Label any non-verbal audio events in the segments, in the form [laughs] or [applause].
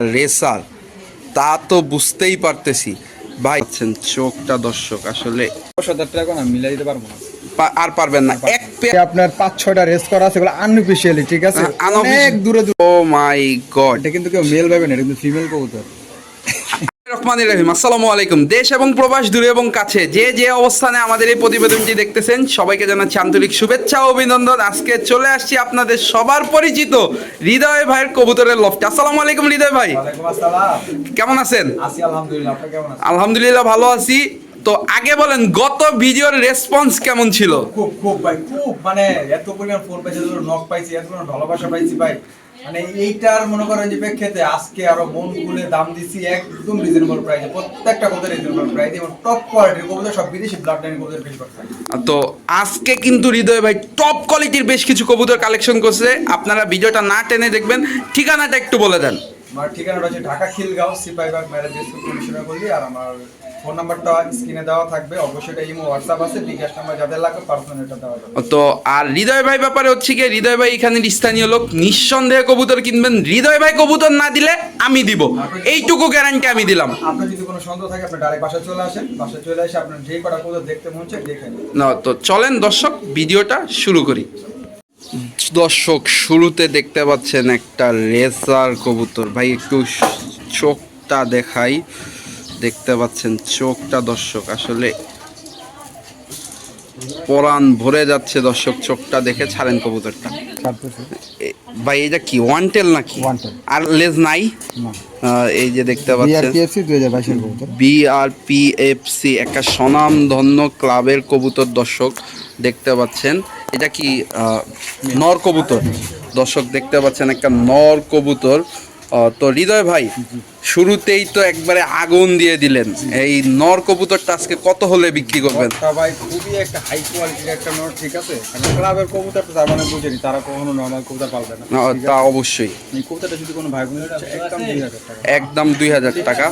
Racer তা তো বুঝতেই পারতেছি। ভাই আছেন চোখটা দর্শক আসলে দশ হাজার টাকা না মিলাই দিতে পারব না। আর পারবেন না। এক পে আপনার পাঁচ ছয়টা রেস করা আছে এগুলো আনঅফিশিয়ালি ঠিক আছে? অনেক দূরে দূরে। ও মাই গড এটা কিন্তু কেউ মেল পাবে না এটা কিন্তু ফিমেল কবুতর। রহমান রহিম। আসসালামু আলাইকুম। দেশ এবং প্রবাস দূরে এবং কাছে যে যে অবস্থানে আমাদের এই প্রতিবেদনটি দেখতেছেন সবাইকে জানাচ্ছি আন্তরিক শুভেচ্ছা ও অভিনন্দন। আজকে চলে আসছি আপনাদের সবার পরিচিত হৃদয় ভাইয়ের কবুতরের লফটে। আসসালামু আলাইকুম হৃদয় ভাই। কেমন আছেন? আলহামদুলিল্লাহ আপনি কেমন আছেন? আলহামদুলিল্লাহ ভালো আছি। তো আগে বলেন গত ভিডিওর রেসপন্স কেমন ছিল? খুব খুব ভাই খুব মানে এত পরিমাণ ফোন পাইছি নক পাইছি এত পরিমাণ ভালোবাসা পাইছি ভাই। মানে এইটার মনে করেন যে প্রেক্ষিতে আজকে আরও দাম দিছি একদম রিজনেবল প্রাইসে প্রত্যেকটা রিজনেবল প্রাইস এবং টপ কোয়ালিটির কবুতর সব বিদেশি ব্লাড লাইন কবুতর বেশি করতে তো আজকে কিন্তু হৃদয় ভাই টপ কোয়ালিটির বেশ কিছু কবুতর কালেকশন করছে। আপনারা ভিডিওটা না টেনে দেখবেন ঠিকানাটা একটু বলে দেন। আমার ঠিকানাটা হচ্ছে ঢাকা খিলগাঁও সিপাহীবাগ ম্যারেজ কমিশনার গলি আর আমার ফোন নাম্বারটা স্ক্রিনে দেওয়া থাকবে। অবশ্যই এটা ইমো হোয়াটসঅ্যাপ আছে বিকাশ নাম্বার যাদের লাগবে পার্সোনাল এটা দেওয়া যাবে। তো আর হৃদয় ভাই ব্যাপারে হচ্ছে কি হৃদয় ভাই এখানের স্থানীয় লোক নিঃসন্দেহে কবুতর কিনবেন। হৃদয় ভাই কবুতর না দিলে আমি দিব। এইটুকু গ্যারান্টি আমি দিলাম। আপনার যদি কোনো সন্দেহ থাকে আপনি ডাইরেক্ট বাসায় চলে আসেন। বাসায় চলে এসে আপনার কটা কবুতর দেখতে মন চায় দেখে না তো চলেন দর্শক ভিডিওটা শুরু করি। দর্শক শুরুতে দেখতে পাচ্ছেন একটা রেসার কবুতর। ভাই একটু চোখটা দেখাই। দেখতে পাচ্ছেন চোখটা দর্শক আসলে পরাণ ভরে যাচ্ছে দর্শক চোখটা দেখে ছাড়েন কবুতরটা। ভাই এটা কি ওয়ান টেল নাকি? আর লেজ নাই? এই যে দেখতে পাচ্ছেন। বিআরপিএফসি একটা স্বনামধন্য ক্লাবের কবুতর দর্শক দেখতে পাচ্ছেন। এটা কি নর কবুতর? দর্শক দেখতে পাচ্ছেন একটা নর কবুতর। তো হৃদয় ভাই শুরুতেই তো একবারে আগুন দিয়ে দিলেন। এই নর কবুতরটা আজকে কত হলে বিক্রি করবেন? ভাই খুবই একটা হাই কোয়ালিটির একটা নর ঠিক আছে? ক্লাবের কবুতর তো তার মানে বুঝেনি তারা কখনো নর্মাল কবুতর পাবে না। না, তা অবশ্যই। এই কবুতরটা যদি কোনো ভাই বোনের একদম দুই হাজার টাকা।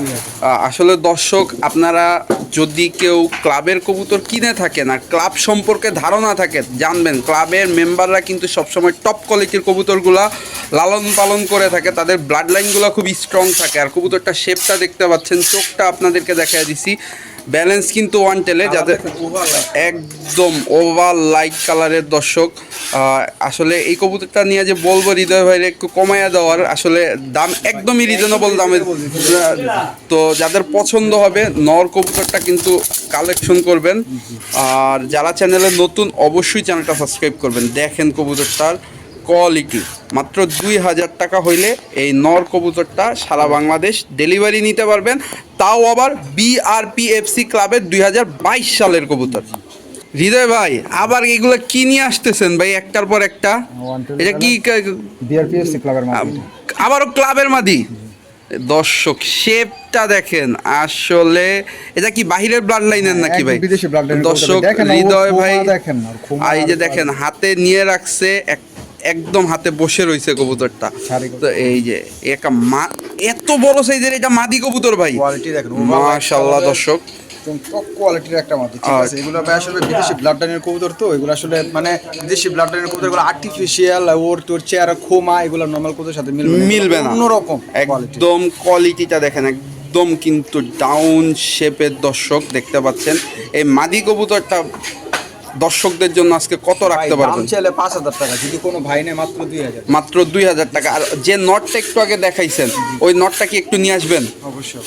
আসলে দর্শক আপনারা যদি কেউ ক্লাবের কবুতর কিনে থাকেন আর ক্লাব সম্পর্কে ধারণা থাকে জানবেন ক্লাবের মেম্বাররা কিন্তু সবসময় টপ কোয়ালিটির কবুতরগুলা লালন পালন করে থাকে তাদের ব্লাড লাইনগুলো খুব স্ট্রং থাকে। আর কবুতরটা শেপটা দেখতে পাচ্ছেন চোখটা আপনাদেরকে দেখা দিছি। ব্যালেন্স কিন্তু ওয়ান টেলে যাদের একদম ওভার লাইট কালারের দর্শক। আসলে এই কবুতরটা নিয়ে যে বলব হৃদয় ভাইরে একটু কমাইয়া দেওয়ার আসলে দাম একদমই রিজনেবল দামে তো যাদের পছন্দ হবে নর কবুতরটা কিন্তু কালেকশন করবেন। আর যারা চ্যানেলে নতুন অবশ্যই চ্যানেলটা সাবস্ক্রাইব করবেন। দেখেন কবুতরটার কোয়ালিটি। মাত্র দুই হাজার টাকা হইলে এই নর কবুতরটা সারা বাংলাদেশ ডেলিভারি নিতে পারবেন। তাও আবার বিআরপিএফসি ক্লাবের দুই হাজার বাইশ সালের কবুতর। হৃদয় ভাই আবার এগুলো কি নিয়ে আসতেছেন ভাই একটার পর একটা? এটা কি বিআরপিএফসি ক্লাবের আবারও ক্লাবের মাদি দর্শক শেপটা দেখেন। আসলে এটা কি বাহিরের ব্লাড লাইনের নাকি ভাই? দর্শক হৃদয় ভাই এই যে দেখেন হাতে নিয়ে রাখছে এক- একদম হাতে বসে রয়েছে কবুতরটা। তো এই যে একটা মা এত বড় সাইজের এটা মাদি কবুতর ভাই। কোয়ালিটি দেখেন মাশাআল্লাহ দর্শক। টপ কোয়ালিটির একটা মাটি ঠিক আছে? এগুলো ভাই আসলে বিদেশি ব্লাড কবুতর তো এগুলো আসলে মানে বিদেশি ব্লাড লাইনের কবুতর এগুলো আর্টিফিশিয়াল ওর তোর চেয়ার খোমা এগুলো নর্মাল সাথে মিলবে মিলবে না। অন্যরকম কোয়ালিটি একদম কোয়ালিটিটা দেখেন একদম কিন্তু ডাউন শেপের দর্শক দেখতে পাচ্ছেন। এই মাদি কবুতরটা দর্শকদের জন্য আজকে কত রাখতে পারবেন? চাইলে পাঁচ হাজার টাকা যদি কোনো ভাই নেই মাত্র দুই হাজার। মাত্র দুই হাজার টাকা। আর যে নটটা একটু আগে দেখাইছেন ওই নটটা কি একটু নিয়ে আসবেন? অবশ্যই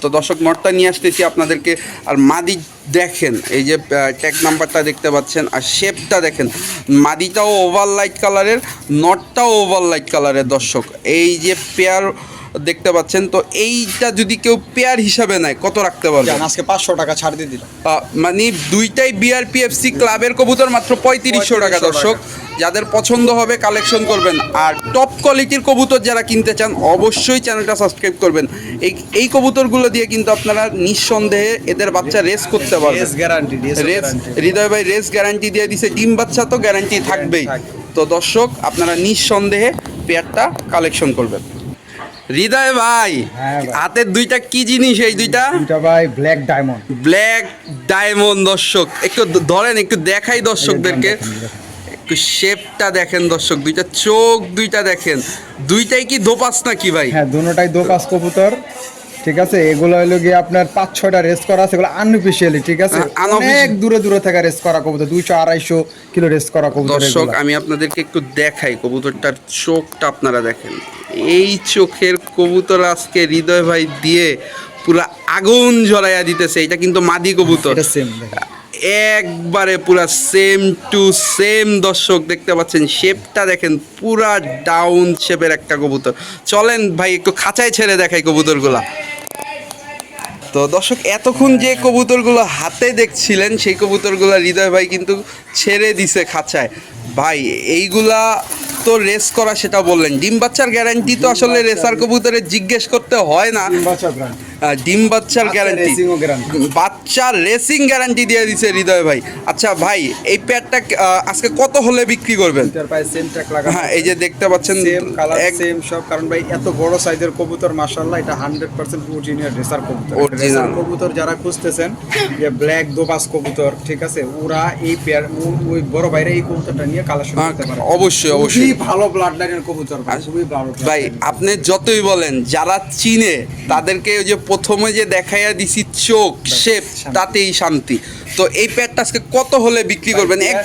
তো দর্শক নটটা নিয়ে আসতেছি আপনাদেরকে। আর মাদি দেখেন এই যে ট্যাগ নাম্বারটা দেখতে পাচ্ছেন আর শেপটা দেখেন। মাদিটাও ওভার লাইট কালারের নটটাও ওভার লাইট কালারের দর্শক। এই যে পেয়ার দেখতে পাচ্ছেন তো এইটা যদি কেউ পেয়ার হিসাবে নেয় কত রাখতে পারবে? আজকে পাঁচশো টাকা ছাড় দিয়ে দিলাম আহ, মানে দুইটাই বিআরপিএফসি ক্লাবের কবুতর মাত্র পঁয়ত্রিশশো টাকা দর্শক। যাদের পছন্দ হবে কালেকশন করবেন। আর টপ কোয়ালিটির কবুতর যারা কিনতে চান অবশ্যই চ্যানেলটা সাবস্ক্রাইব করবেন। এই এই কবুতরগুলো দিয়ে কিন্তু আপনারা নিঃসন্দেহে এদের বাচ্চা রেস করতে পারবেন। রেস গ্যারান্টি রেস হৃদয় ভাই রেস গ্যারান্টি দিয়ে দিছে। ডিম বাচ্চা তো গ্যারান্টি থাকবেই। তো দর্শক আপনারা নিঃসন্দেহে পেয়ারটা কালেকশন করবেন। হৃদয় ভাই হ্যাঁ হাতের দুইটা কি জিনিস এই দুইটা? দুইটা ভাই ব্ল্যাক ডায়মন্ড ব্ল্যাক ডায়মন্ড দর্শক। একটু ধরেন একটু দেখাই দর্শকদেরকে। একটু শেপটা দেখেন দর্শক দুইটা চোখ দুইটা দেখেন। দুইটাই কি দোপাস নাকি ভাই? হ্যাঁ দুটোটাই ধোপাস কবুতর। ঠিক আছে? এগুলো হলো গিয়ে আপনার পাঁচ ছয়টা রেস করা আছে এগুলো আনঅফিসিয়ালি ঠিক আছে? অনেক দূরে দূরে থেকে রেস করা কবুতর দুইশো আড়াইশো কিলো রেস করা কবুতর দর্শক আমি আপনাদেরকে একটু দেখাই কবুতরটার চোখটা আপনারা দেখেন। এই চোখের কবুতর আজকে হৃদয় ভাই দিয়ে পুরা আগুন জ্বলাইয়া দিতেছে এটা কিন্তু মাদি কবুতর। সেম একবারে পুরা সেম টু সেম দর্শক দেখতে পাচ্ছেন শেপটা দেখেন পুরা ডাউন শেপের একটা কবুতর। চলেন ভাই একটু খাঁচায় ছেড়ে দেখাই কবুতরগুলা। তো দর্শক এতক্ষণ যে কবুতরগুলো হাতে দেখছিলেন সেই কবুতরগুলো হৃদয় ভাই কিন্তু ছেড়ে দিছে খাঁচায়। ভাই এইগুলা তো রেস করা সেটা বললেন। ডিম বাচ্চার গ্যারান্টি তো আসলে রেসার কবুতরে জিজ্ঞেস করতে হয় না। ডিম বাচ্চার গ্যারান্টি। বাচ্চার রেসিং গ্যারান্টি দিয়ে দিছে হৃদয় ভাই। আচ্ছা ভাই এই প্যাডটা আজকে কত হলে বিক্রি করবেন? হ্যাঁ এই যে দেখতে পাচ্ছেন সেম কালার সেম সব কারণ ভাই এত বড় সাইজের কবুতর মাশাআল্লাহ এটা 100% অরিজিনাল রেসার কবুতর। রেসার কবুতর যারা খুঁজতেছেন যে ব্ল্যাক দোপাস কবুতর ঠিক আছে ওরা এই পেয়ার ওই বড় ভাইরা এই কবুতরটা নিয়ে কালেকশন হ্যাঁ, করতে পারে। অবশ্যই, অবশ্যই। ভালো ব্লাড লাইনের কবুতর ভাই খুবই ভালো ভাই আপনি যতই বলেন যারা চিনে তাদেরকে ওই যে প্রথমে যে দেখাইয়া দিছি চোখ শেপ। তাতেই শান্তি তো এই প্যাডটা আজকে কত হলে বিক্রি করবেন এক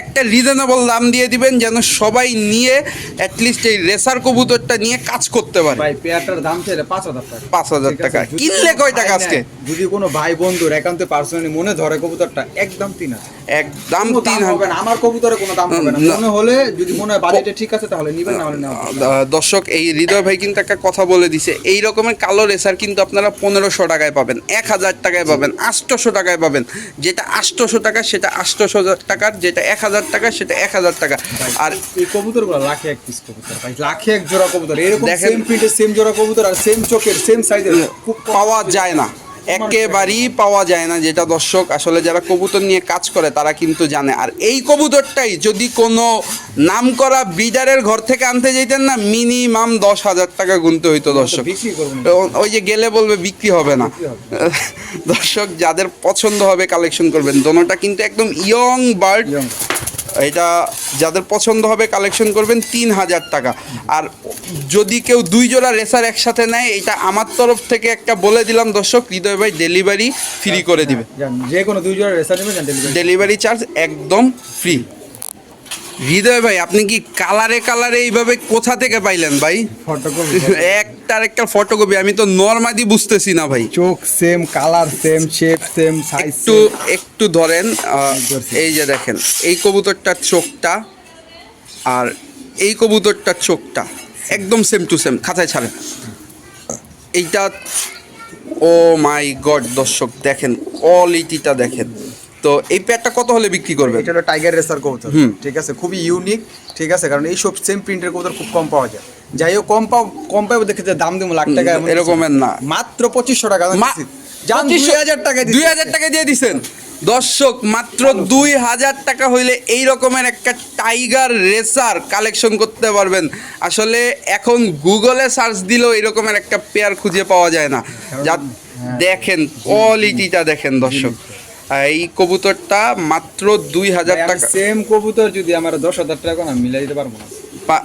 একটা রিজনেবল দাম দিয়ে দিবেন যেন সবাই নিয়ে অ্যাটলিস্ট এই রেসার কবুতরটা নিয়ে কাজ করতে পারে ভাই পেয়ারটার দাম ছিল পাঁচ হাজার টাকা 5,000 ঠিক আছে? টাকা। কিনলে কয় টাকা আজকে? যদি কোনো ভাই বন্ধুর একান্ত পার্সোনালি মনে ধরে কবুতরটা একদম তিন হাজার একদম তিন হবে না আমার কবুতরে কোনো দাম হবে না। মনে হলে যদি মনে হয় বাজেটে ঠিক আছে তাহলে নিবেন না হলে না। দর্শক এই হৃদয় ভাই কিন্তু একটা কথা বলে দিছে এই রকমের কালো রেসার কিন্তু আপনারা পনেরোশো টাকায় পাবেন এক হাজার টাকায় পাবেন আটশোশো টাকায় পাবেন যেটা আটশোশো টাকা সেটা আটশোশো টাকার যেটা এক হাজার টাকা সেটা এক হাজার টাকা। আর এই কবুতর কবুতরগুলো লাখে এক পিস কবুতর। ভাই লাখে এক জোড়া কবুতর। এরকম সেম প্রিন্টের সেম জোড়া কবুতর আর সেম চোখের সেম সাইজের খুব পাওয়া যায় না। একেবারেই পাওয়া যায় না যেটা দর্শক আসলে যারা কবুতর নিয়ে কাজ করে তারা কিন্তু জানে। আর এই কবুতরটাই যদি কোনো নাম করা ব্রিডারের ঘর থেকে আনতে যেতেন না মিনিমাম দশ হাজার টাকা গুনতে হইতো দর্শক। না। ও- ওই যে গেলে বলবে বিক্রি হবে না। [laughs] দর্শক যাদের পছন্দ হবে কালেকশন করবেন। দোনোটা কিন্তু একদম ইয়ং বার্ড। এটা যাদের পছন্দ হবে কালেকশন করবেন তিন হাজার টাকা। আর যদি কেউ দুই জোড়া রেসার একসাথে নেয় এটা আমার তরফ থেকে একটা বলে দিলাম দর্শক হৃদয় ভাই ডেলিভারি ফ্রি করে দিবে। যে কোনো দুই জোড়া রেসার নেবেন ডেলিভারি ডেলিভারি চার্জ একদম ফ্রি হৃদয় ভাই আপনি কি কালারে কালারে এইভাবে কোথা থেকে পাইলেন ভাই? ফটোকপি একটার একটা ফটোকপি আমি তো নর্মাদি বুঝতেছি না ভাই। চোখ same colour same shape same size একটু একটু ধরেন এই যে দেখেন এই কবুতরটার চোখটা আর এই কবুতরটার চোখটা একদম সেম টু সেম খাতায় ছাড়েন। এইটা ও মাই গড দর্শক দেখেন কোয়ালিটিটা দেখেন। তো এই প্যাডটা কত হলে বিক্রি করবে এটা হলো টাইগার রেসার কবুতর। ঠিক আছে খুবই ইউনিক ঠিক আছে কারণ এই সব সেম প্রিন্টের কবুতর খুব কম পাওয়া যায়। যাই হোক কম পাও কম পাবো দেখে দাম দিব লাখ টাকা এরকমের না। মাত্র পঁচিশশো টাকা। দুই হাজার টাকা দুই হাজার টাকা দিয়ে দিছেন। দর্শক মাত্র দুই হাজার টাকা হইলে এই রকমের একটা টাইগার রেসার কালেকশন করতে পারবেন। আসলে এখন গুগলে সার্চ দিলেও এই রকমের একটা পেয়ার খুঁজে পাওয়া যায় না। যা দেখেন কোয়ালিটিটা দেখেন দর্শক। এই কবুতরটা মাত্র দুই হাজার টাকা সেম কবুতর যদি আমার দশ হাজার টাকা না মিলাই দিতে পারব না।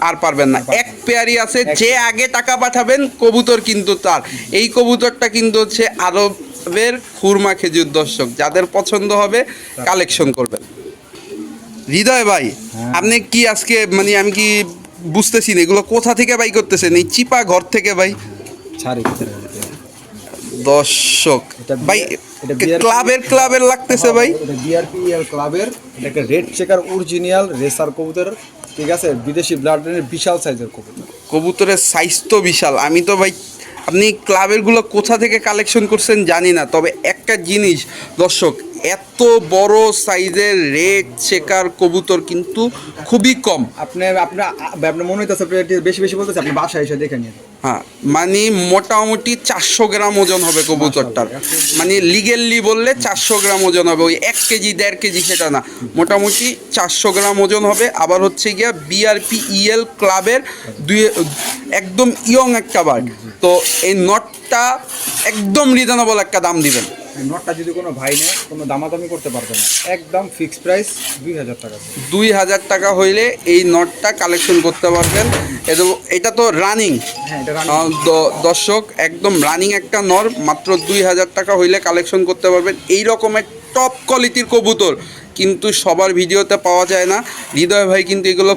আর পারবেন না। এক পেয়ারই আছে যে আগে টাকা পাঠাবেন কবুতর কিন্তু তার। এই কবুতরটা কিন্তু হচ্ছে আরবের খুরমা খেজুর দর্শক। যাদের পছন্দ হবে কালেকশন করবেন। হৃদয় ভাই আপনি কি আজকে মানে আমি কি বুঝতেছি না এগুলো কোথা থেকে বাই করতেছেন? এই চিপা ঘর থেকে ভাই? ছাড়ি দর্শক। ভাই ক্লাবের ক্লাবের লাগতেছে ভাই। এটা বিআরপিএল ক্লাবের। এটা একটা রেড চেকার অরিজিনাল রেসার কবুতর। ঠিক আছে বিদেশি ব্লাড বিশাল সাইজের কবুতর। কবুতরের সাইজ তো বিশাল। আমি তো ভাই আপনি ক্লাবেরগুলো কোথা থেকে কালেকশন করছেন জানি না। তবে একটা জিনিস দর্শক এত বড় সাইজের রেড চেকার কবুতর কিন্তু খুবই কম। আপনি আপনার আপনার মনে হইতেছে বেশি বেশি বলতেছে আপনি বাসায় এসে দেখে নিন। হ্যাঁ মানে মোটামুটি চারশো গ্রাম ওজন হবে কবুতরটার। মানে লিগেললি বললে চারশো গ্রাম ওজন হবে ওই এক কেজি দেড় কেজি সেটা না। মোটামুটি চারশো গ্রাম ওজন হবে আবার হচ্ছে গিয়া বিআরপি ইএল ক্লাবের দুই একদম ইয়ং একটা বার্ড তো এই নটটা একদম রিজনেবল একটা দাম দিবেন। নটটা যদি কোনো ভাই নেয় কোনো দামাদামি করতে পারবে না। একদম ফিক্সড প্রাইস দুই হাজার টাকা। দুই হাজার টাকা হইলে এই নটটা কালেকশন করতে পারবেন। এটা তো রানিং হ্যাঁ দর্শক একদম রানিং একটা নর মাত্র দুই হাজার টাকা হইলে কালেকশন করতে পারবেন। এই রকমের টপ কোয়ালিটির কবুতর কিন্তু সবার ভিডিওতে পাওয়া যায় না। হৃদয় ভাই কিন্তু এগুলো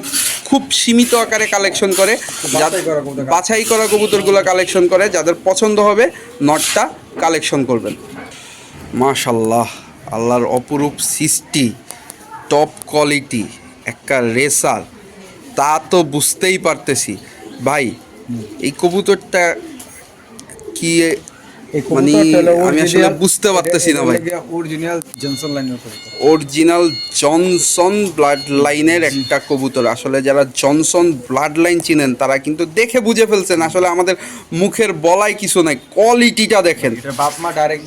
খুব সীমিত আকারে কালেকশন করে। বাছাই করা কবুতরগুলো কালেকশন করে যাদের পছন্দ হবে নটটা কালেকশন করবেন। মাশাল্লাহ, আল্লাহর অপরূপ সৃষ্টি টপ কোয়ালিটি একটা রেসার তা তো বুঝতেই পারতেছি। ভাই, এই কবুতরটা কি মানে আমি আসলে বুঝতে পারতেছি না ভাই। অরিজিনাল জনসন লাইনের অরিজিনাল জনসন ব্লাড লাইনের একটা কবুতর। আসলে যারা জনসন ব্লাড লাইন চিনেন তারা কিন্তু দেখে বুঝে ফেলছেন। আসলে আমাদের মুখের বলাই কিছু নাই কোয়ালিটিটা দেখেন। বাপ মা ডাইরেক্ট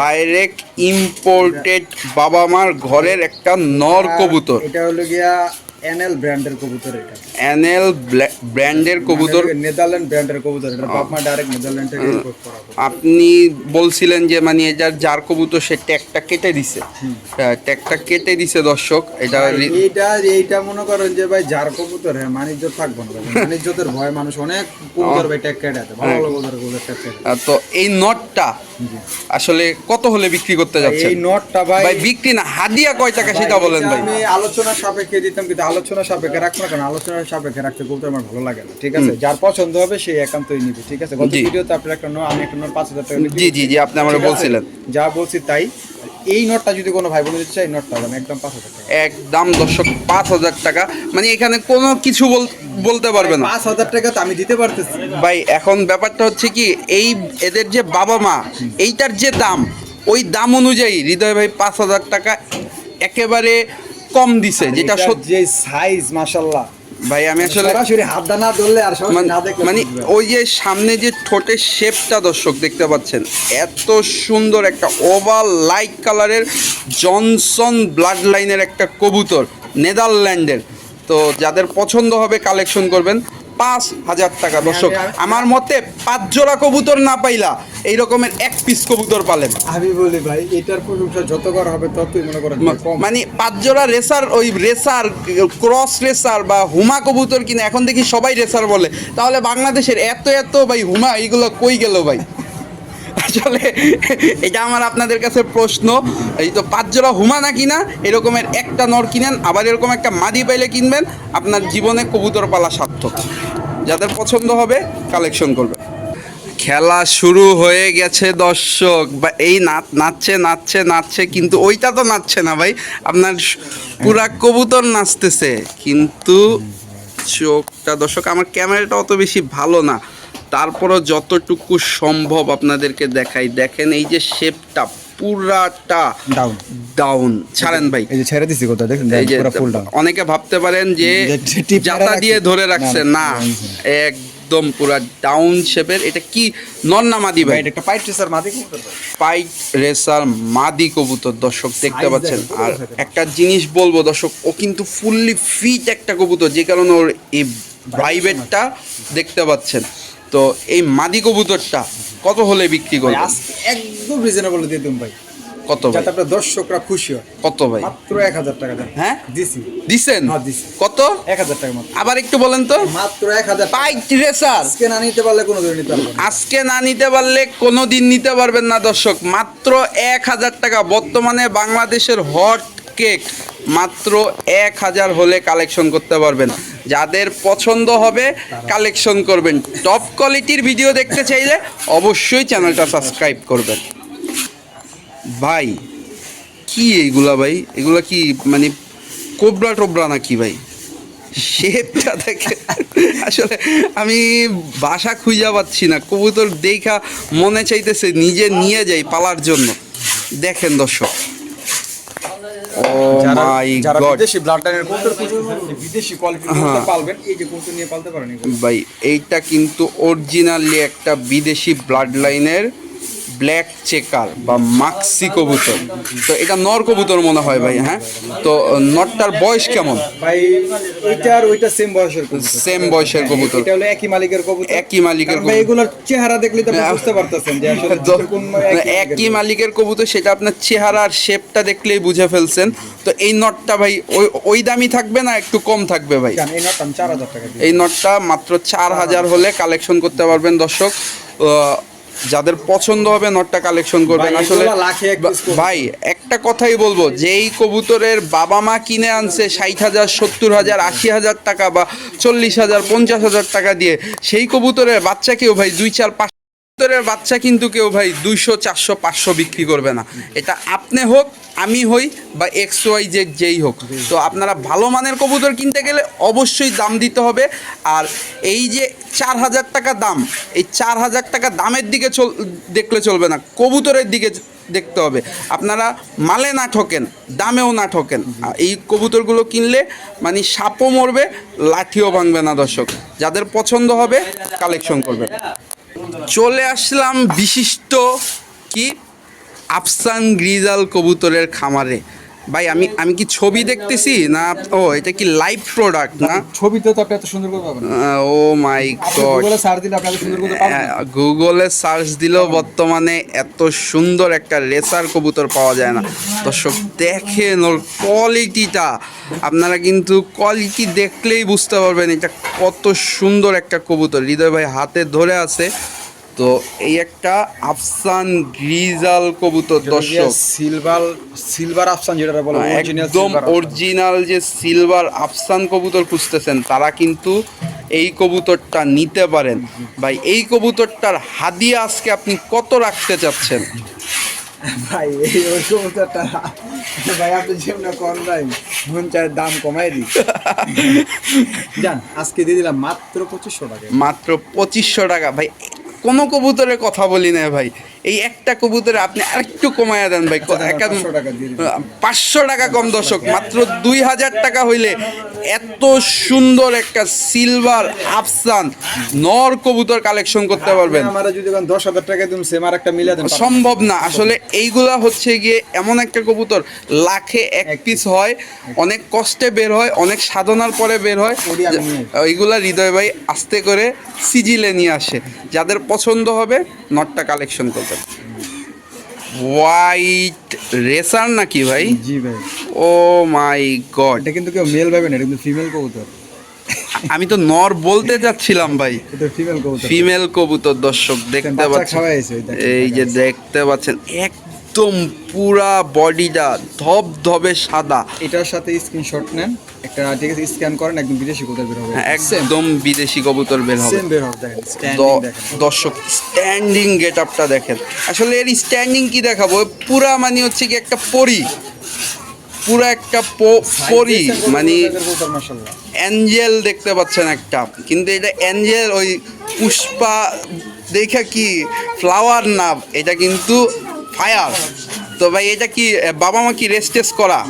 ডাইরেক্ট ইম্পোর্টেড বাবা মার ঘরের একটা নর কবুতর। এটা হলো গিয়া এনএল ব্র্যান্ডের কবুতর এটা। অ্যানেল ব্র্যান্ডের কবুতর? নেদারল্যান্ড ব্র্যান্ডের কবুতর এটা ডাইরেক্ট নেদারল্যান্ড থেকে ইম্পোর্ট করা আপনি বলছিলেন যে মানে এটার যার কবুতর সে ট্যাগটা কেটে দিছে। হ্যাঁ, ট্যাগটা কেটে দিছে দর্শক। এটা এইটা এইটা মনে করেন যে ভাই যার কবুতর হ্যাঁ মানিজ্য থাকব না। মানিজ্যতের ভয় মানুষ অনেক কবুতর ভাই ট্যাগ কেটে ভালো ভালো কবুতর কবুতর ট্যাগ কেটে তো এই নটটা আসলে কত হলে বিক্রি করতে যাচ্ছেন? এই নটটা ভাই ভাই বিক্রি না হাদিয়া কয় টাকা সেটা বলেন ভাই। আমি আলোচনা সাপেক্ষে দিতাম কিন্তু আলোচনা সাপেক্ষে রাখব না কারণ আলোচনা সাপেক্ষে রাখতে কবুতর আমার ভালো লাগে না। ঠিক আছে? যার পছন্দ হবে সেই একান্তই নিবে ঠিক আছে? গত। ভিডিওতে আপনার একটা নোট আমি একটা নোট পাঁচ হাজার টাকা জি জি জি আপনি আছে? বলছিলেন। যা বলছি তাই। এই নোটটা যদি কোনো ভাই বলে দিতে চাই নোটটা দাম একদম পাঁচ হাজার টাকা। একদম দর্শক পাঁচ হাজার টাকা। মানে এখানে কোনো কিছু বল- বলতে পারবে না। পাঁচ হাজার টাকা তো আমি দিতে পারতেছি। ভাই এখন ব্যাপারটা হচ্ছে কি এই এদের যে বাবা মা এইটার যে দাম ওই দাম অনুযায়ী হৃদয় ভাই পাঁচ হাজার টাকা একেবারে কম দিছে যেটা সত্যি যে সাইজ মাশাল্লাহ ভাই আমি আসলে সরাসরি হাত দানা ধরলে আর মানে- না দেখলে মানে ওই যে সামনে যে ঠোঁটের শেপটা দর্শক দেখতে পাচ্ছেন এত সুন্দর একটা ওভাল লাইট কালারের জনসন ব্লাড লাইনের একটা কবুতর নেদারল্যান্ডের তো যাদের পছন্দ হবে কালেকশন করবেন পাঁচ হাজার টাকা। দর্শক আমার মতে পাঁচ জোড়া কবুতর না পাইলা এই রকমের এক পিস কবুতর পালেন। আমি বলি ভাই এটার প্রশংসা যত করা হবে ততই মনে করেন মানে পাঁচ জোড়া রেসার ওই রেসার ক্রস রেসার বা হুমা কবুতর কিনে এখন দেখি সবাই রেসার বলে। তাহলে বাংলাদেশের এত এত ভাই হুমা এইগুলো কই গেল ভাই? আসলে এটা আমার আপনাদের কাছে প্রশ্ন, এই তো পাঁচ জোড়া হুমা না? কিনা এরকমের একটা নর কিনেন, আবার এরকম একটা মাদি পাইলে কিনবেন, আপনার জীবনে কবুতর পালা সার্থক। যাদের পছন্দ হবে কালেকশন করবেন। খেলা শুরু হয়ে গেছে দর্শক। বা এই নাচ, নাচছে নাচছে নাচছে, কিন্তু ওইটা তো নাচছে না ভাই। আপনার পুরা কবুতর নাচতেছে, কিন্তু চোখটা দর্শক, আমার ক্যামেরাটা অত বেশি ভালো না। তারপরও যতটুকু সম্ভব আপনাদেরকে দেখাই। দেখেন এই যে শেপটা পুরাটা ডাউন ডাউন ছাড়েন ভাই। এই যে ছেড়ে দিছি কোথায়? দেখুন এই যে ফুল ডাউন অনেকে ভাবতে পারেন যে জাতা দিয়ে ধরে রাখছে। না, একদম পুরা ডাউন শেপের এটা কি নর না মাদি ভাই? এটা একটা পাইট ট্রেসার মাদি কবুতর। পাইট রেসার মাদি কবুতর দর্শক দেখতে পাচ্ছেন। আর একটা জিনিস বলব দর্শক ও কিন্তু ফুললি ফিট একটা কবুতর যে কারণে ওর এই প্রাইভেটটা দেখতে পাচ্ছেন। তো এই মাদি কবুতরটা কত হলে বিক্রি আজকে একদম রিজনেবল দিয়ে দিন ভাই। কত ভাই? যাতে আপনার দর্শকরা খুশি হয়। কত ভাই? মাত্র এক হাজার টাকা দেন। হ্যাঁ? দিছি। দিছেন? হ্যাঁ, দিছি। কত? এক হাজার টাকা মাত্র। আবার একটু বলেন তো। মাত্র এক হাজার পাইট রেসার। আজকে না নিতে পারলে কোনো দিন নিতে পারব না। আজকে না নিতে পারলে কোনো দিন নিতে পারবেন না দর্শক। মাত্র এক হাজার টাকা। বর্তমানে বাংলাদেশের হট কেক মাত্র এক হাজার হলে কালেকশন করতে পারবেন। যাদের পছন্দ হবে, কালেকশন করবেন। টপ কোয়ালিটির ভিডিও দেখতে চাইলে অবশ্যই চ্যানেলটা সাবস্ক্রাইব করবেন। ভাই, কি এইগুলা ভাই? এগুলা কি মানে কোবরা টোবরা নাকি ভাই? শেপটা দেখে আসলে আমি বাসা খুঁজে পাচ্ছি না। কবুতর দেখা মনে চাইতেছে নিজে নিয়ে যাই পালার জন্য। দেখেন দর্শক। ও মাই গড বিদেশি ব্লাড লাইনের কবুতর বিদেশি কোয়ালিটির কবুতর হ্যাঁ। পালবেন এই যে কবুতর নিয়ে পালতে পারেন ভাই এইটা কিন্তু অরিজিনালি একটা বিদেশি ব্লাড লাইনের ব্ল্যাক চেকার বা মাক্সি কবুতর। তো এটা নর কবুতর মনে হয় ভাই হ্যাঁ? তো নরটার বয়স কেমন? ভাই এইটা আর ওইটা সেম বয়সের সেম বয়সের কবুতর। এটা হলো একই মালিকের কবুতর। একই মালিকের ভাই কবুতর। এগুলোর চেহারা দেখলে তো বুঝতে পারতেছেন যে আসলে কোন একই মালিকের কবুতর। সেটা আপনার চেহারা আর শেপটা দেখলেই বুঝে ফেলছেন। তো এই নটটা ভাই ওই ওই দামই থাকবে না একটু কম থাকবে ভাই? এই নটটা মাত্র চার হাজার হলে কালেকশন করতে পারবেন দর্শক। যাদের পছন্দ হবে নটটা কালেকশন করবেন আসলে। ভাই একটা কথাই বলব যেই কবুতরের বাবা মা কিনে আনছে ষাট হাজার সত্তর হাজার আশি হাজার টাকা বা চল্লিশ হাজার পঞ্চাশ হাজার টাকা দিয়ে সেই কবুতরের বাচ্চাকেও ভাই দুই চার পাঁচ কবুতরের বাচ্চা কিন্তু কেউ ভাই দুইশো, চারশো, পাঁচশো বিক্রি করবে না। এটা আপনি হোক, আমি হই বা এক্স ওয়াই যে যেই হোক। তো আপনারা ভালো মানের কবুতর কিনতে গেলে অবশ্যই দাম দিতে হবে। আর এই যে চার হাজার টাকা দাম, এই চার হাজার টাকা দামের দিকে চল, দেখলে চলবে না। কবুতরের দিকে দেখতে হবে। আপনারা মালে না ঠকেন, দামেও না ঠকেন। এই কবুতরগুলো কিনলে মানে সাপও মরবে, লাঠিও ভাঙবে না দর্শক। যাদের পছন্দ হবে কালেকশন করবেন। চলে আসলাম বিশিষ্ট কি? আফসান গ্রিজাল কবুতরের খামারে। ভাই আমি আমি কি ছবি দেখতেছি না ও এটা কি লাইভ প্রোডাক্ট না? ছবিতে তো আপনি এত সুন্দর করে পাবেন ও মাই গড গুগলে সার্চ দিলে আপনি এত সুন্দর করে পাবেন। গুগলে সার্চ দিলেও বর্তমানে এত সুন্দর একটা রেসার কবুতর পাওয়া যায় না। দর্শক দেখেন ওর কোয়ালিটিটা আপনারা কিন্তু কোয়ালিটি দেখলেই বুঝতে পারবেন এটা কত সুন্দর একটা কবুতর। হৃদয় ভাই হাতে ধরে আছে। তো এই একটা আফসান গ্রিজাল কবুতর দর্শক। সিলভার সিলভার আফসান যেটা বলে একদম অরিজিনাল যে সিলভার আফসান কবুতর খুঁজতেছেন তারা কিন্তু এই কবুতরটা নিতে পারেন। ভাই এই কবুতরটার হাদিয়া আজকে আপনি কত রাখতে চাচ্ছেন? ভাই এই ওই কবুতরটা ভাই আপনি যেমন কোন ভাই মন চায় দাম কমাই দিই [laughs] জান আজকে দিয়ে দিলাম মাত্র পঁচিশশো টাকা। মাত্র পঁচিশশো টাকা। ভাই কোনো কবুতরের কথা বলি না ভাই। এই একটা কবুতরে আপনি আরেকটু কমায়া দেন ভাই। আচ্ছা, একদম 500 টাকা দিয়ে দিন। পাঁচশো টাকা কম দর্শক মাত্র দুই হাজার টাকা হইলে এত সুন্দর একটা সিলভার আফসান নর কবুতর কালেকশন করতে পারবেন। আমরা যদি দশ হাজার টাকা দিন সেম আর একটা মিলে দেন সম্ভব না। আসলে এইগুলা হচ্ছে গিয়ে এমন একটা কবুতর লাখে এক পিস হয় অনেক কষ্টে বের হয় অনেক সাধনার পরে বের হয়। ওইগুলা হৃদয় ভাই আস্তে করে সিজিলে নিয়ে আসে। যাদের পছন্দ হবে নটটা কালেকশন করবেন হোয়াইট রেসার নাকি ভাই? জি ভাই। Oh my god. এটা কিন্তু কেউ মেল ভাবে না কিন্তু ফিমেল কবুতর। আমি তো নর বলতে যাচ্ছিলাম ভাই। ফিমেল কবুতর। ফিমেল কবুতর দর্শক দেখতে পাচ্ছেন। এই যে দেখতে পাচ্ছেন একদম পুরা বডিটা ধবধবে সাদা। এটার সাথে স্ক্রিনশট নেন। একটা আছে স্ক্যান করেন একদম বিদেশি কবুতর বের হবে। হ্যাঁ, একদম বিদেশি কবুতর বের হবে। সেম বের হবে দেখেন দর্শক স্ট্যান্ডিং গেট আপটা দেখেন। আসলে এর স্ট্যান্ডিং কি দেখাবো? পুরা মানে হচ্ছে কি একটা পরি। পুরা একটা পরি মানে অ্যাঞ্জেল দেখতে পাচ্ছেন একটা। কিন্তু এটা অ্যাঞ্জেল ওই পুষ্পা দেখা কি ফ্লাওয়ার না এটা কিন্তু ফায়ার। তো ভাই এটা কি বাবা মা কি রেস্ট টেস্ট করা?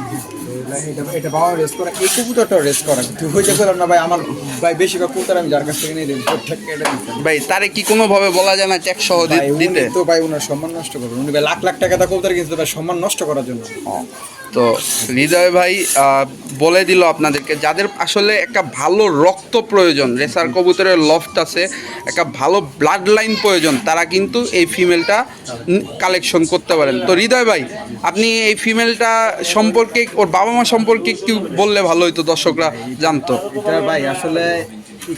এটা বাবা রেস করা এই কবুতরটাও রেস করা। তুই হয়ে করলাম না ভাই আমার ভাই বেশিরভাগ কবুতর আমি যার কাছ থেকে নিয়ে দিন ভাই তারে কি কোনোভাবে বলা যায় না ট্যাক্স সহ দিতে? তো ভাই ওনার সম্মান নষ্ট করবে উনি ভাই লাখ লাখ টাকা দা কবুতর কিনতে ভাই সম্মান নষ্ট করার জন্য। তো হৃদয় ভাই বলে দিল আপনাদেরকে, যাদের আসলে একটা ভালো রক্ত প্রয়োজন, রেসার কবুতরের লফট আছে, একটা ভালো ব্লাড লাইন প্রয়োজন, তারা কিন্তু এই ফিমেলটা কালেকশন করতে পারেন। তো হৃদয় ভাই, আপনি এই ফিমেলটা সম্পর্কে, ওর বাবা মা সম্পর্কে একটু বললে ভালো হতো দর্শকরা জানতো। ভাই, আসলে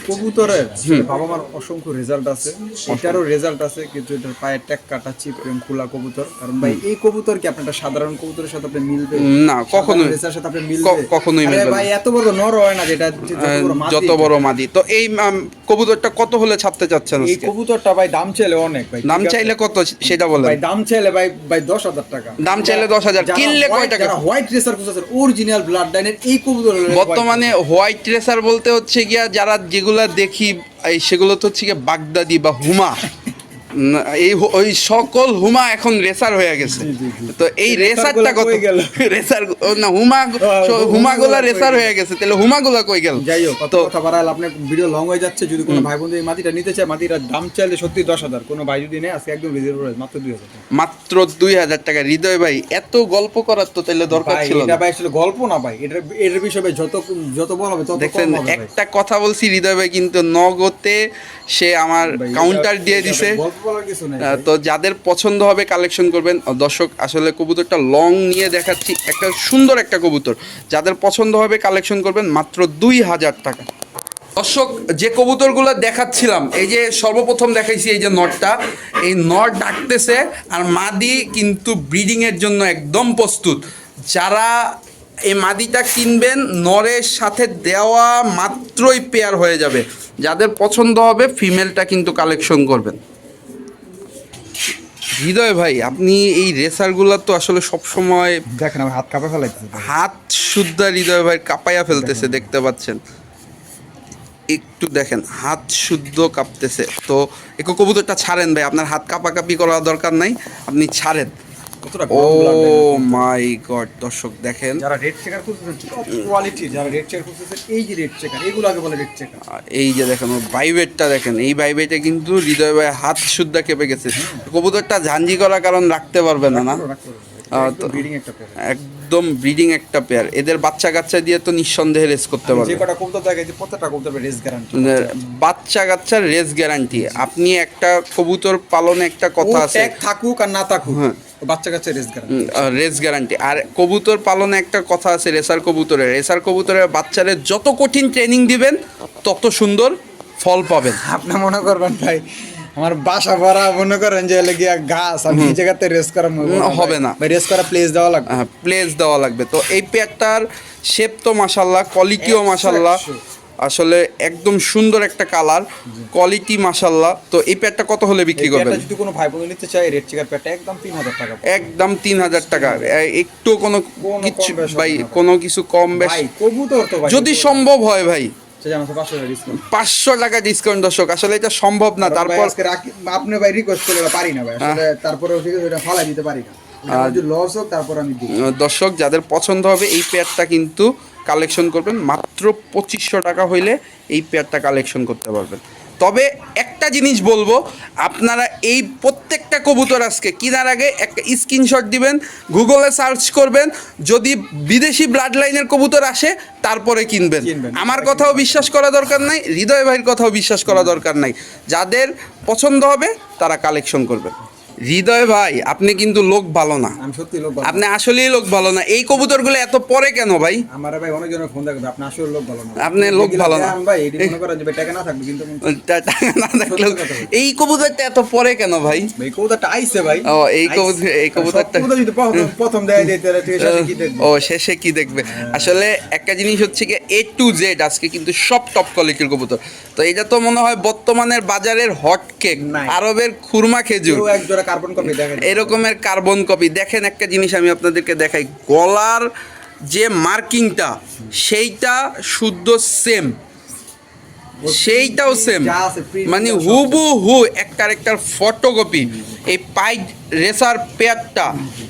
কবুতরের বাবা মার অসংখ্য রেজাল্ট আছে এটারও রেজাল্ট আছে কিন্তু এটার পায়ের ট্যাগ কাটা চিপ খোলা কবুতর। কারণ ভাই এই কবুতর কি আপনার সাধারণ কবুতরের সাথে আপনি মিলবে? না রেসার সাথে আপনি মিলবে? কখনোই মিলবে ভাই এত বড় নর হয় না যেটা যত বড় মাদি। তো এই কবুতরটা কত হলে ছাড়তে চাচ্ছেন এই কবুতরটা ভাই দাম চাইলে অনেক ভাই দাম চাইলে কত সেটা বলেন। ভাই দাম চাইলে ভাই ভাই দশ হাজার টাকা। দাম চাইলে 10,000 যারা কিনলে কয় টাকা? হোয়াইট রেসার খুঁজতেছেন অরিজিনাল ব্লাড লাইনের এই কবুতর বর্তমানে হোয়াইট রেসার বলতে হচ্ছে গিয়া যারা যেগুলা দেখি এই সেগুলো তো হচ্ছে গিয়ে বাগদাদি বা হুমা। এই ওই সকল হুমা এখন রেসার হয়ে গেছে। তো এই রেসারটা কত? [laughs] রেসার না হুমা হুমাগুলা কই রেসার হয়ে গেছে তাহলে হুমাগুলা কই গেল? যাই হোক কত তো কথা বাড়াল আপনার ভিডিও লং হয়ে যাচ্ছে যদি কোনো ভাই বন্ধু এই মাটিটা নিতে চায় মাটিটার দাম চাইলে সত্যি দশ হাজার কোনো ভাই যদি নেয় আজকে একদম রিজের্ভ প্রাইস মাত্র দুই হাজার টাকা। মাত্র দুই হাজার টাকা। হৃদয় ভাই এত গল্প করার তো তাহলে দরকার ছিল এটা ভাই আসলে গল্প না ভাই এটার এটার বিষয়ে যত যত বড় হবে তত দেখছেন। একটা কথা বলছি হৃদয় ভাই কিন্তু নগদে সে আমার কাউন্টার দিয়ে দিছে। তো যাদের পছন্দ হবে কালেকশন করবেন দর্শক আসলে কবুতরটা লং নিয়ে দেখাচ্ছি একটা সুন্দর একটা কবুতর। যাদের পছন্দ হবে কালেকশন করবেন মাত্র দুই হাজার টাকা। দর্শক যে কবুতরগুলো দেখাচ্ছিলাম এই যে সর্বপ্রথম দেখাইছি এই যে নটটা এই নট ডাকতেছে আর মাদি কিন্তু ব্রিডিংয়ের জন্য একদম প্রস্তুত। যারা এই মাদিটা কিনবেন নরের সাথে দেওয়া মাত্রই পেয়ার হয়ে যাবে। যাদের পছন্দ হবে ফিমেলটা কিন্তু কালেকশন করবেন। হৃদয় ভাই আপনি এই রেসারগুলো তো আসলে সব সময় দেখেন আমার হাত কাঁপা ফেলাইতেছে। হাত শুদ্ধা হৃদয় ভাই কাঁপাইয়া ফেলতেছে দেখতে পাচ্ছেন। একটু দেখেন হাত শুদ্ধ কাঁপতেছে। তো একটু কবুতরটা ছাড়েন ভাই আপনার হাত কাঁপাকাঁপি করার দরকার নাই আপনি ছাড়েন। কতটা ও। মাই গড দর্শক দেখেন। যারা রেড চেকার খুঁজতেছেন কোয়ালিটি যারা রেড চেকার খুঁজতেছেন এই যে রেড চেকার এগুলো আগে বলে রেড চেকার এই যে দেখেন এই কিন্তু হৃদয় ভাই হাত শুদ্ধা কেঁপে গেছে। কবুতরটা ঝাঞ্জি করার কারণ রাখতে পারবে না না? একদম ব্রিডিং একটা পেয়ার এদের বাচ্চা কাচ্চা দিয়ে তো নিঃসন্দেহে রেস করতে যে পারবে। কটা কবুতর থাকে যে প্রত্যেকটা কবুতর রেস গ্যারান্টি বাচ্চা কাচ্চার রেস গ্যারান্টি আপনি একটা কবুতর পালনে একটা কথা আছে। থাকুক আর না থাকুক। হ্যাঁ। বাচ্চা কাচ্চা রেস গ্যারান্টি রেস গ্যারান্টি আর কবুতর পালনে একটা কথা আছে রেসার কবুতরের রেসার কবুতরের বাচ্চারে যত কঠিন ট্রেনিং দিবেন তত সুন্দর ফল পাবেন। আপনি মনে করবেন ভাই আমার বাসা ভরা মনে করেন যে গিয়া ঘাস আমি এই জায়গাতে রেস করা হয় হবে না। রেস করা প্লেস দেওয়া লাগবে। প্লেস দেওয়া লাগবে। তো এই পেয়ারটার শেপ তো মাসাল্লাহ কোয়ালিটিও মাসাল্লাহ। আসলে একদম সুন্দর একটা কালার কোয়ালিটি মাসাল্লাহ তো এই প্যাডটা কত হলে বিক্রি করবেন? যদি কোনো ভাই বোন নিতে চায় রেড চেকার পেয়ারটা একদম তিন হাজার টাকা একদম তিন হাজার টাকা। একটু কোনো কিছু ভাই কোনো কিছু কম বেশ ভাই কবুতর তো ভাই। যদি সম্ভব হয় ভাই। পাঁচশো টাকা ডিসকাউন্ট পাঁচশো টাকা ডিসকাউন্ট দর্শক আসলে এটা সম্ভব না। তারপর আজকে আপনি ভাই রিকোয়েস্ট করলে পারি না ভাই। তারপরে ঠিক আছে ওটা ফালাই দিতে পারি না। যদি লস হোক তারপর আমি দর্শক যাদের পছন্দ হবে এই প্যাডটা কিন্তু কালেকশন করবেন মাত্র পঁচিশশো টাকা হইলে এই পেয়ারটা কালেকশন করতে পারবেন। তবে একটা জিনিস বলব আপনারা এই প্রত্যেকটা কবুতর আজকে কেনার আগে একটা স্ক্রিনশট দিবেন গুগলে সার্চ করবেন যদি বিদেশি ব্লাড লাইনের কবুতর আসে তারপরে কিনবেন। আমার কথাও বিশ্বাস করা দরকার নাই হৃদয় ভাইয়ের কথাও বিশ্বাস করা দরকার নাই। যাদের পছন্দ হবে তারা কালেকশন করবেন। হৃদয় ভাই আপনি কিন্তু লোক ভালো না। আমি সত্যি লোক ভালো আপনি আসলেই লোক ভালো না। এই কবুতরগুলো এত পরে কেন ভাই? আমার ভাই অনেকজনের ফোন দেখবে আপনি আসলে লোক ভালো না। আপনি লোক ভালো না। ভাই এটি মনে করেন যে টাকা না থাকবে কিন্তু টাকা না ভাই। এই কবুতরটা এত পরে কেন ভাই? ভাই কবুতরটা আইছে ভাই। ও, এই। কবুতর- এই কবুতরটা- যদি প্রথম- প্রথম দেয় তাহলে ঠিক কি দেখবে? ও শেষে কি দেখবে? আসলে একটা জিনিস হচ্ছে কি এ টু জেড আজকে কিন্তু সব টপ কোয়ালিটির কবুতর। তো এটা তো মনে হয় বর্তমানের বাজারের হট কেক আরবের খুরমা খেজুর। এক জোড়া কার্বন কপি দেখেন। এরকমের কার্বন কপি দেখেন একটা জিনিস আমি আপনাদেরকে দেখাই। গলার যে মার্কিংটা সেইটা শুদ্ধ সেম সেইটাও সেম মানে হুবু হু এক ক্যারেক্টার ফটোকপি এই পাইড রেসার পেয়ারটা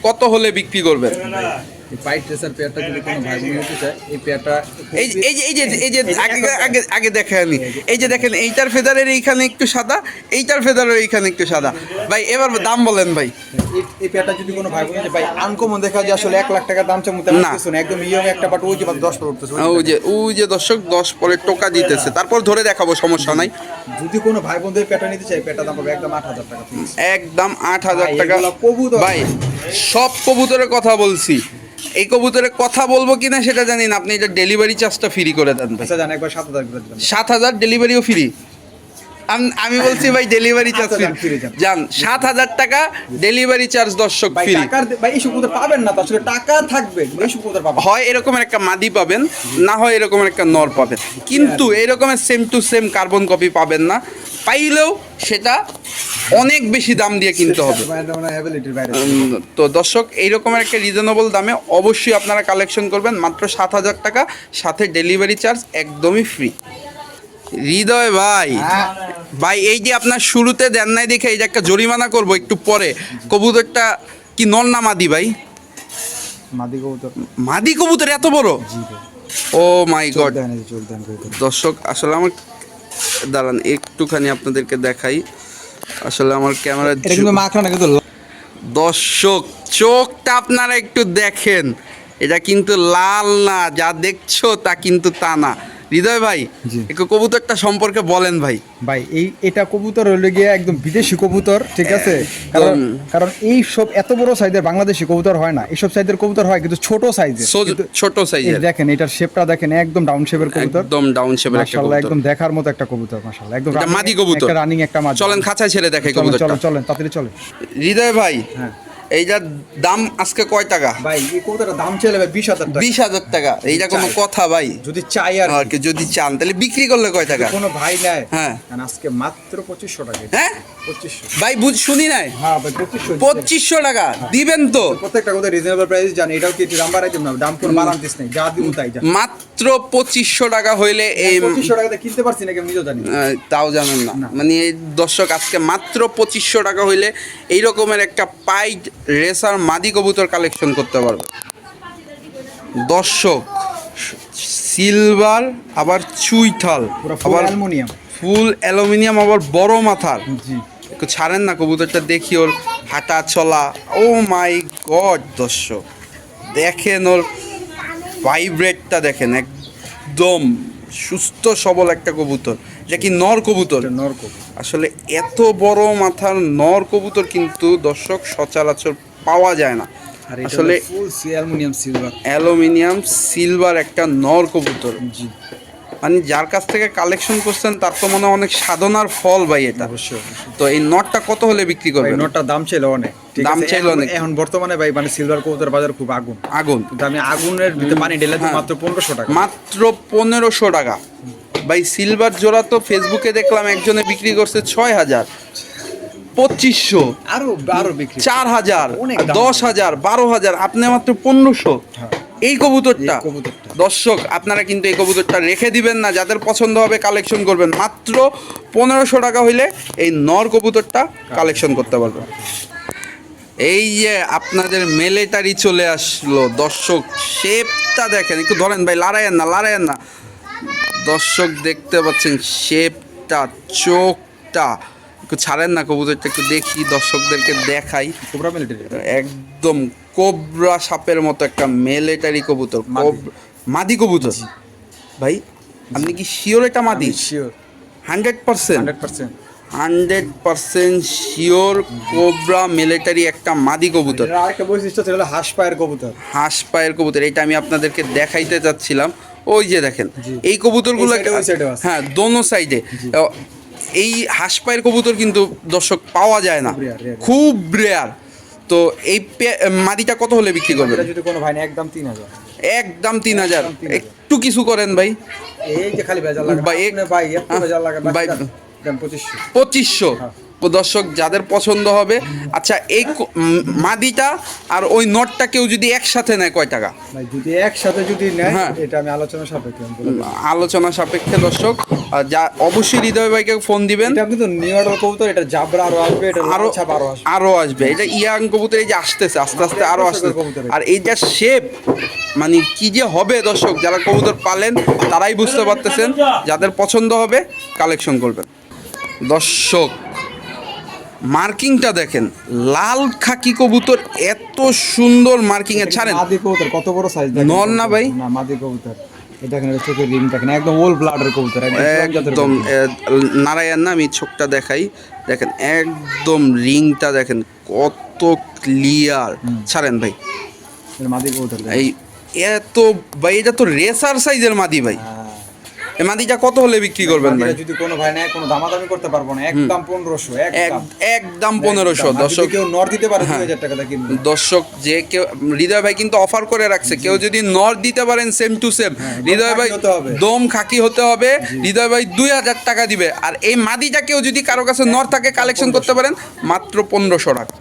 কত হলে বিক্রি করবেন? পাইট ট্রেসার পেয়ারটা যদি কোনো ভাই বোন নিতে চায় এই পেয়ারটা এই যে- এই যে এই যে আগে আগে আগে এই যে দেখেন এইটার ফেদারের এইখানে একটু সাদা এইটার ফেদারের এইখানে একটু সাদা। ভাই এবার দাম বলেন ভাই। এই- পেয়ারটা যদি কোনো ভাই বোন নিতে ভাই আনকমন দেখা যায় আসলে এক লাখ টাকা দাম চামু না। একদম ইয়ং একটা বাট ওই যে দশ পর উঠতেছে ওই যে ওই যে দর্শক দশ পরে টোকা দিতেছে। তারপর ধরে দেখাবো সমস্যা নাই। যদি কোনো ভাই বোনদের পেয়ারটা নিতে চায় পেয়ারটা দাম পাবে একদম আট হাজার টাকা। একদম আট হাজার টাকা। ভাই সব কবুতরের কথা বলছি। এই কবুতরে কথা বলব কিনা সেটা জানি না। আপনি এটা ডেলিভারি চার্জটা ফ্রি করে দেন ভাই। আচ্ছা একবার হাজার সাত হাজার ডেলিভারিও ফ্রি আমি বলছি ভাই ডেলিভারি চার্জ আচ্ছা, যান, free যান। সাত হাজার টাকা ডেলিভারি চার্জ দর্শক ফ্রি ভাই এই সুকুদার পাবেন না আসলে টাকা থাকবে এই সুকুদার পাবেন। হয় এরকমের একটা মাদি পাবেন না হয় এরকমের একটা নর পাবেন। কিন্তু এরকমের same to same carbon copy পাবেন না। পাইলেও সেটা অনেক বেশি দাম দিয়ে কিনতে হবে। তো দর্শক এইরকমের একটা রিজনেবল দামে অবশ্যই আপনারা কালেকশন করবেন। মাত্র সাত হাজার টাকা সাথে ডেলিভারি চার্জ একদমই ফ্রি হৃদয় ভাই। ভাই এই যে আপনার শুরুতে দেন নাই দেখে এই যে একটা জরিমানা করব একটু পরে। কবুতরটা কি নর না মাদি ভাই? মাদি কবুতর। মাদি কবুতর এত বড়? Oh my god. দর্শক আসলে আমার দাঁড়ান একটুখানি আপনাদেরকে দেখাই। আসলে আমার ক্যামেরা দর্শক চোখটা আপনারা একটু দেখেন। এটা কিন্তু লাল না যা দেখছ তা কিন্তু তা না। হৃদয় ভাই। একটু কবুতরটা সম্পর্কে বলেন ভাই। ভাই এই এটা কবুতর হইলে গিয়ে একদম বিদেশি কবুতর ঠিক আছে? কারণ কারণ এই সব এত বড় সাইজের বাংলাদেশি কবুতর হয় না। এইসব সাইজের কবুতর হয় কিন্তু ছোট সাইজের ছোট সাইজের দেখেন এটার শেপটা দেখেন একদম ডাউন শেপের কবুতর। একদম ডাউন শেপের একটা কবুতর। একদম দেখার মতো একটা কবুতর মাশাআল্লাহ। একদম মাদি কবুতর। একটা রানিং একটা মাদি। চলেন খাঁচায় ছেড়ে দেখে চলেন কবুতরটা। চলেন চলেন তাড়াতাড়ি চলেন। হৃদয় ভাই হ্যাঁ। এইটার দাম আজকে কয় টাকা? ভাই এই কবুতরটার দাম চলে ভাই বিশ হাজার টাকা। বিশ হাজার টাকা। এইটা কোনো কথা ভাই। যদি চাই আর আর কি যদি চান তাহলে বিক্রি করলে কয় টাকা? কোনো ভাই নেয় হ্যাঁ। আজকে মাত্র পঁচিশশো টাকা হ্যাঁ? পঁচিশশো। ভাই বুঝ শুনি নাই? হ্যাঁ ভাই পঁচিশশো টাকা দিবেন তো। প্রত্যেকটা কথা রিজনেবল প্রাইস জানি। এটাও কি একটু দাম বাড়াই না? দাম কোনো বাড়ান্তিস নেই যা দিব তাই যা। মাত্র পঁচিশশো টাকা হইলে এই পঁচিশশো টাকাতে কিনতে পারছি না কেউ নিজেও জানি তাও জানেন না। মানে এই দর্শক আজকে মাত্র পঁচিশশো টাকা হইলে এই রকমের একটা পাইড রেসার মাদি কবুতর কালেকশন করতে পারবে। দর্শক সিলভার আবার চুইঠাল আবার অ্যালুমিনিয়াম। ফুল অ্যালুমিনিয়াম আবার বড় মাথার। একটু ছাড়েন না কবুতরটা দেখি ওর হাঁটা চলা। ও মাই গড দর্শক। দেখেন ওর ভাইব্রেটটা দেখেন একদম সুস্থ সবল একটা কবুতর। এটা কি নর কবুতর? নর কবুতর। আসলে এত বড় মাথার নর কবুতর কিন্তু দর্শক সচরাচর পাওয়া যায় না। আসলে অ্যালুমিনিয়াম সিলভার অ্যালুমিনিয়াম সিলভার একটা নর কবুতর। জি। মানে যার কাছ থেকে কালেকশন করছেন তার তো মনে অনেক সাধনার ফল ভাই এটা। অবশ্যই। তো এই নটটা কত হলে বিক্রি করবে নটটার দাম ছিল অনেক। দাম? ছিল অনেক। এখন বর্তমানে ভাই মানে সিলভার কবুতর বাজার খুব আগুন। আগুন। কিন্তু আমি আগুনের ভিতরে পানি ঢেলে হ্যাঁ। মাত্র পনেরোশো টাকা। মাত্র পনেরোশো টাকা। ভাই সিলভার জোড়া তো ফেসবুকে দেখলাম একজনে বিক্রি করছে ছয় হাজার। পঁচিশশো। আরও আরও বিক্রি। চার হাজার দশ হাজার বারো হাজার আপনি মাত্র পনেরোশো। হ্যাঁ। এই কবুতরটা। এই কবুতরটা। দর্শক আপনারা কিন্তু এই কবুতরটা রেখে দিবেন না যাদের পছন্দ হবে কালেকশন করবেন। মাত্র পনেরোশো টাকা হইলে এই নর কবুতরটা কালেকশন করতে পারবেন। এই যে আপনাদের মেলেটারি চলে আসলো দর্শক শেপটা দেখেন। একটু ধরেন ভাই লড়াইয়েন না লড়াইয়েন না। দর্শক দেখতে পাচ্ছেন শেপটা চোখটা। একটু ছাড়েন না কবুতরটা একটু দেখি দর্শকদেরকে দেখাই। কোবরা মিলিটারি একদম কোবরা সাপের মতো একটা মিলিটারি কবুতর। মাদি। কোব- মাদি কবুতর। ভাই আপনি কি শিওর এটা মাদি? Sure hundred percent. Hundred percent. Hundred percent sure cobra military একটা মাদি কবুতর। আরেকটা বৈশিষ্ট্য ছিল হাঁস পায়ের কবুতর। হাঁস পায়ের কবুতর এটা আমি আপনাদেরকে দেখাইতে চাচ্ছিলাম। ওই যে দেখেন এই কবুতরগুলো। হ্যাঁ দোনো সাইডে এই হাঁস পায়ের কবুতর কিন্তু দর্শক পাওয়া যায় না। খুব। রেয়ার তো এই মাদিটা কত হলে বিক্রি করবেন? যদি কোনো ভাই একদম তিন হাজার। একদম তিন হাজার। একটু কিছু করেন ভাই। এই যে খালি ভাই, ভাই দাম পঁচিশশো। পঁচিশশো। হ্যাঁ। দর্শক যাদের পছন্দ হবে আচ্ছা এই মাদিটা আর ওই নটটা কেউ যদি একসাথে নেয় কয় টাকা? যদি একসাথে যদি নেয় হ্যাঁ। এটা আমি আলোচনা সাপেক্ষে। আলোচনা সাপেক্ষে দর্শক আর যা অবশ্যই হৃদয় ভাইকে ফোন দিবেন। এটা কিন্তু নিউ অর্ডার কবুতর এটা জাবরা আরও আসবে এটা আরও ছাপ আরও আসবে। আরও আসবে। এটা ইয়াং কবুতর এই যে আসতেছে আস্তে আস্তে আরও আসতেছে। আর এই যে শেপ মানে কি যে হবে দর্শক যারা কবুতর পালেন তারাই বুঝতে পারতেছেন। যাদের পছন্দ হবে কালেকশন করবেন। দর্শক মার্কিংটা দেখেন লাল খাকি কবুতর এত সুন্দর মার্কিং এ ছাড়েন। মাদি কবুতর কত বড় সাইজ নর না ভাই? না মাদি কবুতর। এটা দেখেন চোখের রিং দেখেন একদম ওল ব্লাডের কবুতর একদম নারায়ণ না আমি চোখটা দেখাই। দেখেন একদম রিংটা দেখেন কত ক্লিয়ার ছাড়েন ভাই। মাদি কবুতর এই এত ভাই এটা তো রেসার সাইজের মাদি ভাই। হ্যাঁ। মাদিটা কত হলে বিক্রি করবেন ভাই? যদি কোনো ভাই নেয় কোনো দামাদামি করতে পারব না। একদম পনেরোশো এক একদম একদম। পনেরোশো দর্শক কেউ নর দিতে পারে হ্যাঁ। দুই হাজার টাকা দিয়ে কিনবে। দর্শক যে কেউ হৃদয় ভাই কিন্তু অফার করে রাখছে। কেউ যদি নর দিতে পারেন সেম টু সেম হৃদয় ভাই। দম খাকি হতে হবে। হৃদয় ভাই দুই হাজার টাকা দিবে। আর এই মাদিটা কেউ যদি কারও কাছে নর থাকে কালেকশন করতে পারেন মাত্র পনেরোশো টাকা।